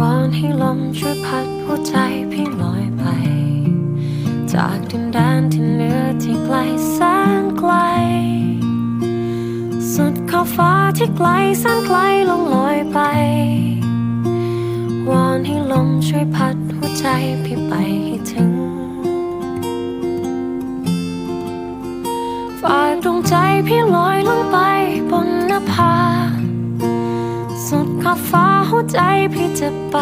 วอนให้ลมช่วยพัดหัวใจพี่ลอยไป จากดินแดนที่เหนือที่ไกลแสนไกล สุดขอบฟ้าที่ไกลแสนไกลลงลอยไป วอนให้ลมช่วยพัดหัวใจพี่ไปให้ถึงฝากดวงใจพี่ลอยลงไป พี่จะไป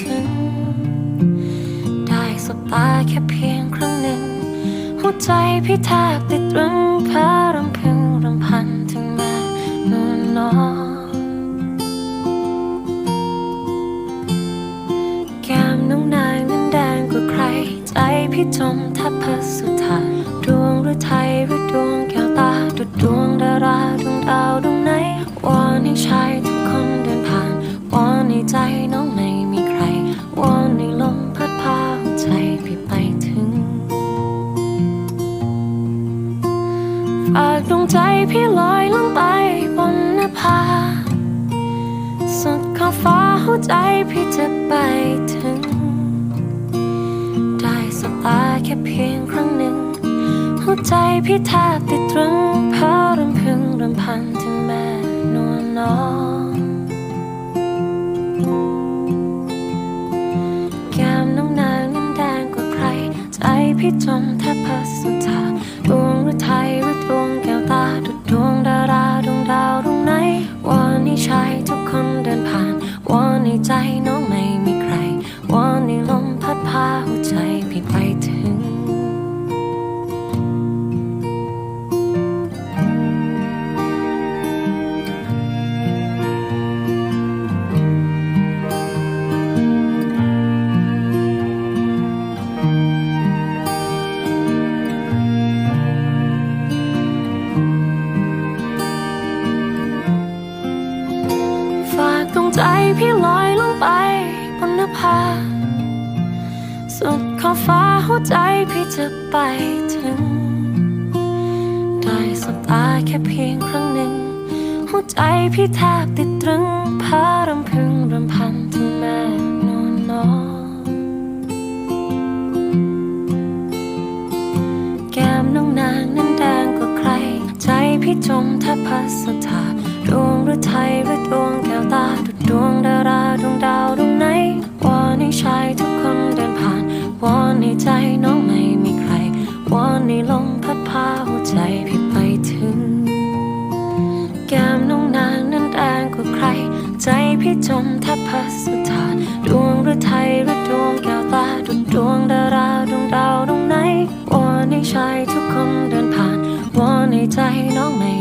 ถึง ได้สบตาแค่เพียงครั้งหนึ่ง หัวใจพี่แทบติดตรึงพารำพึงรำพันถึงแม่นวลนอนแก้มน้องนางนั้นแดงกว่าใคร ใจพี่จมแทบพัสุธาดวงหรือไทยหรือดวงแก้วตาดุดดวง ฝากดวงใจพี่ลอยลงไปบนนภาสุดขอบฟ้าหัวใจพี่จะไปถึง ได้สบตาแค่เพียงครั้งหนึ่ง หัวใจพี่แทบติดตรึงเพราะรำพึงรำพันถึงแม่นวลน้องแก้มน้องนางนั้นแดงกว่าใคร ใจพี่จมแทบพัสุธาด พี่ลอยลงไปบนนภา สุดขอบฟ้าหัวใจพี่จะไปถึง ได้สบตาแค่เพียงครั้งหนึ่ง หัวใจพี่แทบติดตรึงพารำพึงรำพันถึงแม่นวลน้องแก้มน้องนางนั้นแดงกว่าใคร ใจพี่จมแทบพัสธาดวงหรือไทยหรือดวงแก้วตา ดวงดาวดวงไหนวอนให้ชายทุกคนเดินผ่านวอนให้ใจน้องไม่มีใครวอนให้ลมพัดพาหัวใจพี่ไปถึง แก้มน้องนางนั้นแดงกว่าใคร ใจพี่จมแทบพัสุธาดวงหรือไทยหรือดวงแก้วตาดุดดวงดาราดวงดาวดวงไหนวอนให้ชายทุกคนเดินผ่านวอนให้ใจน้องไม่